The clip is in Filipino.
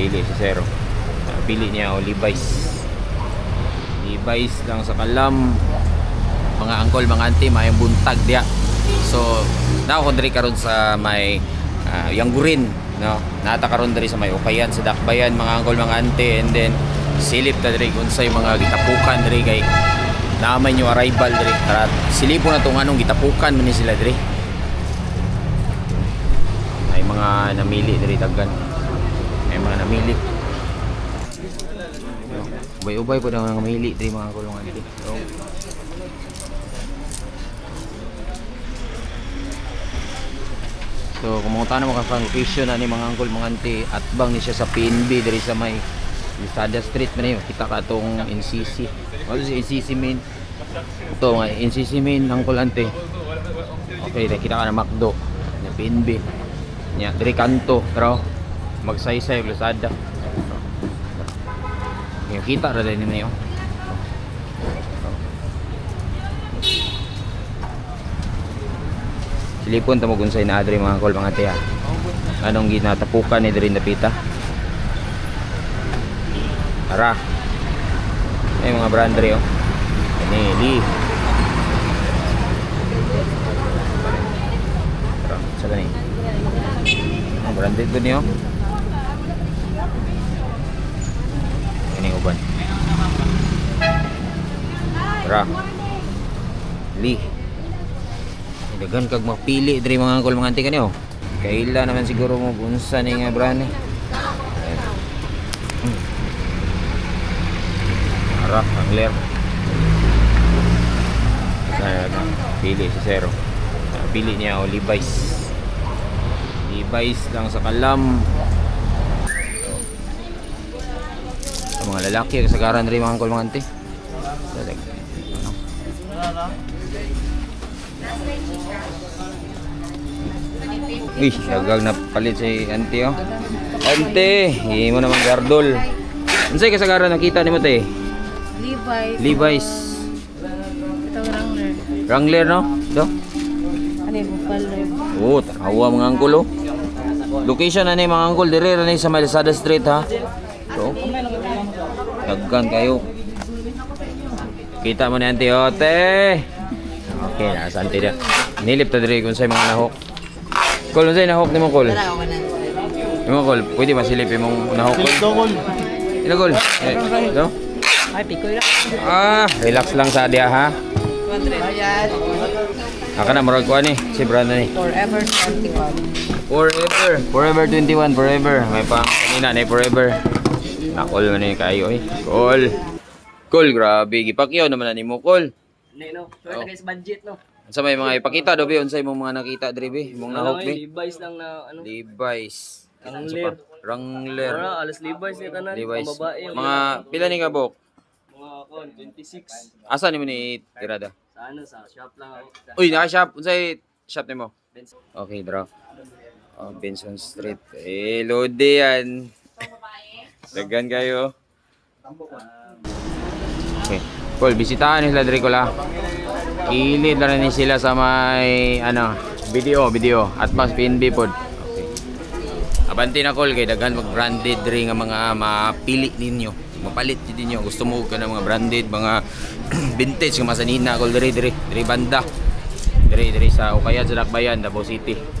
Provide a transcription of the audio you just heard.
Pili si Zero. Ah, Pili niya o Levi's. Levi's lang sa kalam. Mga angkol, mga auntie, may buntag diya. So, na ako diri karon sa may uh, Yanggurin, no? Nata karon diri sa may Ukayan, sa Dakbayan, mga angkol, mga auntie, and then silip ta diri kung sa mga gitapukan diri kay naamay nyo arrival diri. Tara, silipo na tong anong gitapukan man sila diri. May mga namili diri daggan. May mga namili. Ubay-ubay po na mga namili diri mga kulungan diri. So, So, kumunta na mga location na ni mga angkol mga auntie at bang ni siya sa PNB diri sa may Lisada Street man yun. Kita ka tong NCC. Ano si NCC main? Ito nga, NCC main angkol auntie. Okay, kita ka na McDo. Na PNB. Nya, diri kanto, pero magsaysay Lisada. Yung kita ra din niyo. Silipon tamo kung sa inaadri mga kol mga tiya. Anong ginatapukan ni diri napita? Tara. Ay mga brandre oh. Ini li. Tara, sa gani. Ang branded ko niyo. Uban. Tara. Li. Dagan kag mapili diri mga angkol mga auntie kaniyo. Kaila naman siguro mo unsa ni nga brand. Hmm. Ara, angler. Kaya na, pili si Zero. Pili niya o Levi's. Levi's lang sa kalam. Sa mga lalaki, kasagaran rin mga angkol mga auntie. Dalag. Ano? Uy, siyagang napalit si auntie oh. Auntie, hindi mo naman gardol. Unsay kasagaran nakita ni mo te? Levi's. Levi's. Ito Wrangler. Wrangler no? Do? Ano yung? Oo, tanawa mga angkol oh. Location na ni mga angkol dire ra ni sa Malsada Street ha. So, daggan kayo. Kita mo ni auntie oh, te. Okay, nasa auntie dia. Nilip ta dire kung sa mga nahok. Kol, unsay nahok nimo kol? Nimo kol, pwede ba silipin mong nahok kol? Ila kol. Do? Ay, pikoy lang. Ah, relax lang sa dia ha. 200. Ayan. Aka na murag ko ani si Brandon ni. Forever 21. Forever, forever 21, forever. May pang kanina ni forever. Nakol man ni kayo eh. Call. Call, grabe gipakyaw naman na nimo call. Hindi, no? Sure Oh. na guys, budget, no? Sa may mga ipakita do be unsay imong mga nakita diri be, imong Ano nahok eh, be. Levi's lang na, ano? Levi's. Wrangler. Wrangler. Wala, alas Levi's yung kanan. Levi's. Yung Mga pila ni ka bok? Mga, kon, 26. Asa nimo ni tirada? Sa ano, sa shop lang ako. Uy, naka-shop unsay shop nimo? Benz. Okay, draw. Oh, Benson Street. Eh, lode yan. Dagan kayo. Okay. Cool, bisitahan nila diri ko la. Kilid na rin sila sa may ano, video, video at mas PNB pod. Okay. Abanti na call kay daghan mag branded diri nga mga mapili ninyo. Mapalit jud ninyo. Gusto mo ka ng mga branded, mga vintage nga masanina call diri diri, diri banda. Diri diri sa Ukayan sa Dakbayan, Davao City.